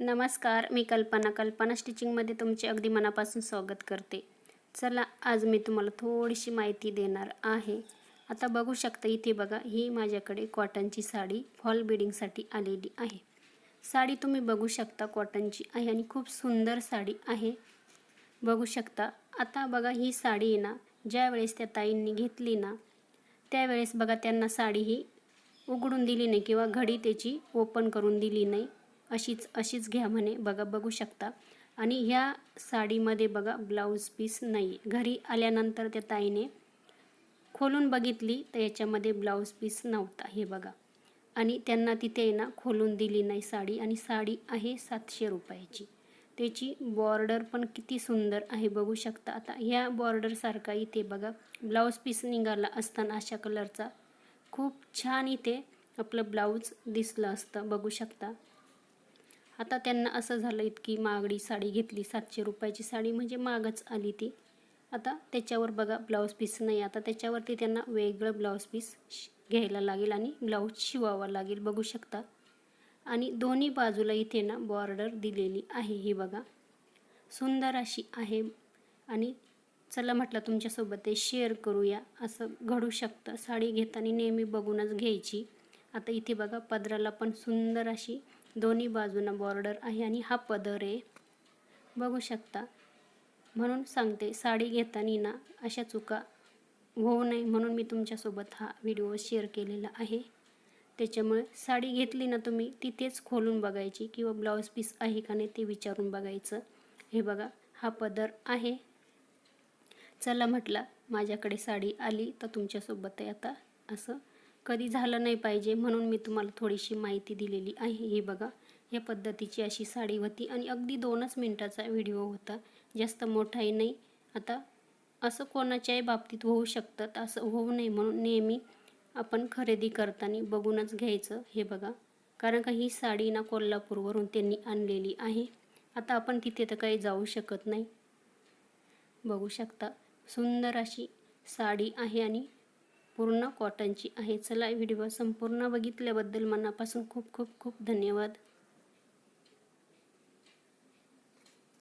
नमस्कार मी कल्पना. कल्पना स्टिचिंगमध्ये तुमचे अगदी मनापासून स्वागत करते. चला आज मी तुम्हाला थोडीशी माहिती देणार आहे. आता बघू शकता इथे बघा ही माझ्याकडे कॉटनची साडी फॉल बिडिंगसाठी आलेली आहे. साडी तुम्ही बघू शकता कॉटनची आहे आणि खूप सुंदर साडी आहे. बघू शकता आता बघा ही साडी आहे ना ज्या वेळेस त्या ताईंनी घेतली ना त्यावेळेस बघा त्यांना साडी ही उघडून दिली नाही किंवा घडी त्याची ओपन करून दिली नाही. अशीच अशीच घ्या म्हणे. बघा बघू शकता. आणि ह्या साडीमध्ये बघा ब्लाऊज पीस नाही. घरी आल्यानंतर त्या ताईने खोलून बघितली तर याच्यामध्ये ब्लाऊज पीस नव्हता. हे बघा. आणि त्यांना तिथे आहे ना खोलून दिली नाही साडी. आणि साडी आहे सातशे रुपयाची. त्याची बॉर्डर पण किती सुंदर आहे बघू शकता. आता ह्या बॉर्डरसारखा इथे बघा ब्लाऊज पीस निघाला असताना अशा कलरचा खूप छान इथे आपलं ब्लाऊज दिसलं असतं बघू शकता. आता त्यांना असं झालं इतकी महागडी साडी घेतली सातशे रुपयाची साडी म्हणजे मागच आली ती. आता त्याच्यावर बघा ब्लाऊज पीस नाही. आता त्याच्यावरती त्यांना वेगळं ब्लाऊज पीस घ्यायला लागेल आणि ब्लाऊज शिवावा लागेल बघू शकता. आणि दोन्ही बाजूला इथे ना बॉर्डर दिलेली आहे ही बघा. सुंदर अशी आहे आणि चला म्हटलं तुमच्यासोबत ते शेअर करूया. असं घडू शकतं. साडी घेताना नेहमी बघूनच घ्यायची. आता इथे बघा पदराला पण सुंदर अशी दोन्ही बाजूंना बॉर्डर आहे आणि हा पदर आहे. बघू शकता. म्हणून सांगते साडी घेताना ना अशा चुका होऊ नये म्हणून मी तुमच्यासोबत हा व्हिडिओ शेअर केलेला आहे. त्याच्यामुळे साडी घेतली ना तुम्ही तिथेच खोलून बघायची किंवा ब्लाऊज पीस आहे का नाही ते विचारून बघायचं. हे बघा हा पदर आहे. चला म्हटला माझ्याकडे साडी आली तर तुमच्यासोबत आहे आता असं कधी झालं नाही पाहिजे म्हणून मी तुम्हाला थोडीशी माहिती दिलेली आहे. हे बघा या पद्धतीची अशी साडी होती आणि अगदी दोनच मिनटाचा व्हिडिओ होता. जास्त मोठाही नाही. आता असं कोणाच्याही बाबतीत होऊ शकतं असं होऊ नये म्हणून नेहमी आपण खरेदी करताना बघूनच घ्यायचं. हे बघा कारण का ही साडी ना कोल्हापूरवरून त्यांनी आणलेली आहे. आता आपण तिथे तर काही जाऊ शकत नाही. बघू शकता सुंदर अशी साडी आहे आणि पूर्ण कॉटनची आहे. चला व्हिडिओ संपूर्ण बघितल्याबद्दल मनापासून खूप खूप खूप धन्यवाद.